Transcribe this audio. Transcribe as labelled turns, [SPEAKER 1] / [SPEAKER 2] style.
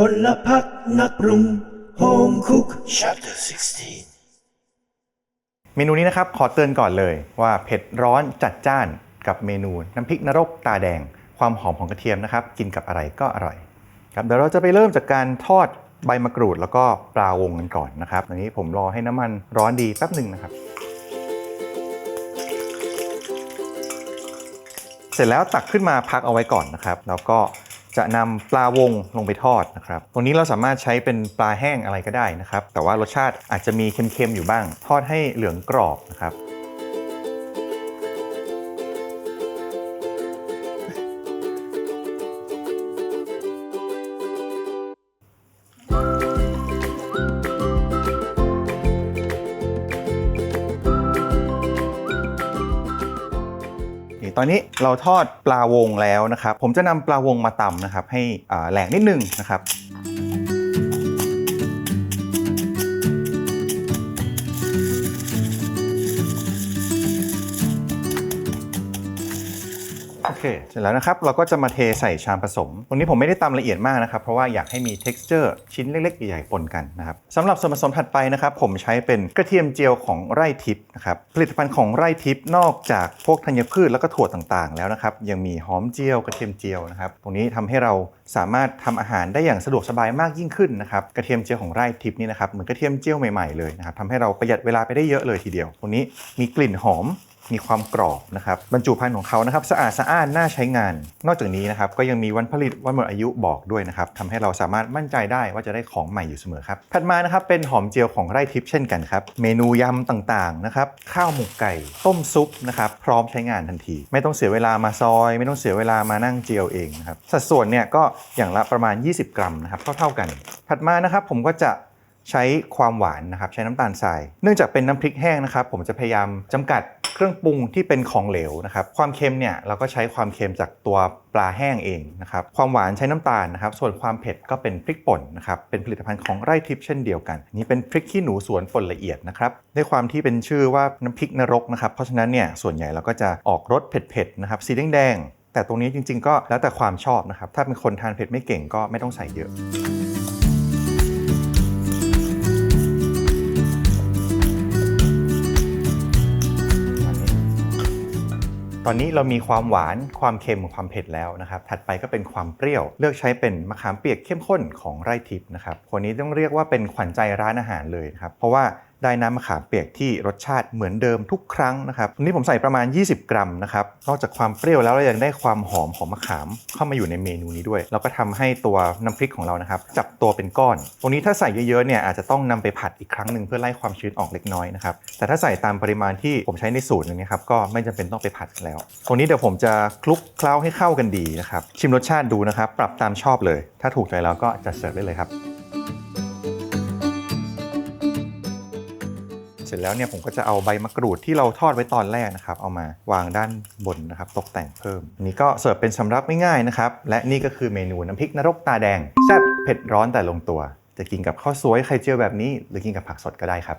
[SPEAKER 1] พลพักนักปรุง Home Cook Chapter 16
[SPEAKER 2] เมนูนี้นะครับขอเตือนก่อนเลยว่าเผ็ดร้อนจัดจ้านกับเมนูน้ำพริกนรกตาแดง ความหอมของกระเทียมนะครับ กินกับอะไรก็อร่อยครับเดี๋ยวเราจะไปเริ่มจากการทอดใบมะกรูดแล้วก็ปลาวงกันก่อนนะครับอันนี้ผมรอให้น้ำมันร้อนดีแป๊บหนึ่งนะครับ เสร็จแล้วตักขึ้นมาพักเอาไว้ก่อนนะครับ แล้วก็ จะนำปลาวงลงไปทอดนะครับ ตรงนี้เราสามารถใช้เป็นปลาแห้งอะไรก็ได้นะครับ แต่ว่ารสชาติอาจจะมีเค็มๆอยู่บ้าง ทอดให้เหลืองกรอบนะครับ ตอนนี้เราทอดปลาวงแล้วนะครับ ผมจะนำปลาวงมาตำนะครับ ให้อ่าแหลกนิดนึงนะครับ โอเค เสร็จแล้วนะครับ เราก็จะมาเทใส่ชามผสม ตรงนี้ผมไม่ได้ตำละเอียดมากนะครับ เพราะว่าอยากให้มี texture ชิ้นเล็กๆ ใหญ่ๆปนกันนะครับสำหรับส่วนผสมถัดไปนะครับ ผมใช้เป็นกระเทียมเจียวของไร่ทิพย์นะครับ ผลิตภัณฑ์ของไร่ทิพย์นอกจากพวกธัญพืชแล้วก็ถั่วต่างๆ แล้วนะครับ ยังมีหอมเจียวกระเทียมเจียวนะครับ ตรงนี้ทำให้เราสามารถทำอาหารได้อย่างสะดวกสบายมากยิ่งขึ้นนะครับ กระเทียมเจียวของไร่ทิพย์นี่นะครับ เหมือนกระเทียมเจียวใหม่ๆเลยนะครับทำให้เราประหยัดเวลาไปได้เยอะเลยทีเดียว ตรงนี้มีกลิ่นหอม มีความกรอบนะครับบรรจุภัณฑ์ของเขานะครับสะอาดสะอ้านน่าใช้งาน นอกจากนี้นะครับก็ยังมีวันผลิตวันหมดอายุบอกด้วยนะครับทำให้เราสามารถมั่นใจได้ว่าจะได้ของใหม่อยู่เสมอครับถัดมานะครับเป็นหอมเจียวของไร่ทิพย์เช่นกันครับเมนูยำต่างๆนะครับข้าวหมกไก่ ต้มซุปนะครับพร้อมใช้งานทันที ไม่ต้องเสียเวลามาซอย ไม่ต้องเสียเวลามานั่งเจียวเองนะครับสัดส่วนเนี่ยก็อย่างละประมาณ 20 กรัมนะครับเท่าๆกัน ถัดมานะครับผมก็จะใช้ความหวานนะครับใช้น้ำตาลทราย เนื่องจากเป็นน้ำพริกแห้งนะครับผมจะพยายามจำกัด เครื่องปรุงที่เป็นของเหลวนะครับความเค็มเนี่ยเราก็ใช้ความเค็มจากตัวปลาแห้งเองนะครับความหวานใช้น้ำตาลนะครับส่วนความเผ็ดก็เป็นพริกป่นนะครับเป็นผลิตภัณฑ์ของไร่ทิพย์เช่นเดียวกัน นี่เป็นพริกขี้หนูสวนป่นละเอียดนะครับด้วยความที่เป็นชื่อว่าน้ำพริกนรกนะครับเพราะฉะนั้นเนี่ยส่วนใหญ่เราก็จะออกรสเผ็ดๆนะครับสีแดงๆแต่ตรงนี้จริงๆ ก็แล้วแต่ความชอบนะครับ ถ้าเป็นคนทานเผ็ดไม่เก่งก็ไม่ต้องใส่เยอะ ตอนนี้เรามีความหวาน ความเค็ม ความเผ็ดแล้วนะครับ ถัดไปก็เป็นความเปรี้ยว เลือกใช้เป็นมะขามเปียกเข้มข้นของไร่ทิพย์นะครับ คนนี้ต้องเรียกว่าเป็นขวัญใจร้านอาหารเลยนะครับ เพราะว่าได้น้ำมะขามเปียกที่รสชาติเหมือนเดิมทุกครั้งนะครับวันนี้ผมใส่ประมาณ 20 กรัมนะครับ นอกจากความเปรี้ยวแล้วเรายังได้ความหอมของมะขามเข้ามาอยู่ในเมนูนี้ด้วยแล้วก็ทำให้ตัวน้ำพริกของเรานะครับ จับตัวเป็นก้อน ตรงนี้ถ้าใส่เยอะๆเนี่ยอาจจะต้องนำไปผัดอีกครั้งหนึ่งเพื่อไล่ความชื้นออกเล็กน้อยนะครับ แต่ถ้าใส่ตามปริมาณที่ผมใช้ในสูตรนี้ครับก็ไม่จำเป็นต้องไปผัดแล้ว ตรงนี้เดี๋ยวผมจะคลุกเคล้าให้เข้ากันดีนะครับ ชิมรสชาติดูนะครับ ปรับตามชอบเลย ถ้าถูกใจแล้วก็จัดเสิร์ฟได้เลยครับ เสร็จแล้วเนี่ยผมก็จะเอาใบมะกรูดที่เราทอดไว้ตอนแรกนะครับเอามาวางด้านบนนะครับตกแต่งเพิ่มนี่ก็เสิร์ฟเป็นสำรับง่ายๆนะครับและนี่ก็คือเมนูน้ำพริกนรกตาแดงแซ่บเผ็ดร้อนแต่ลงตัว จะกินกับข้าวสวยไข่เจียวแบบนี้ หรือกินกับผักสดก็ได้ครับ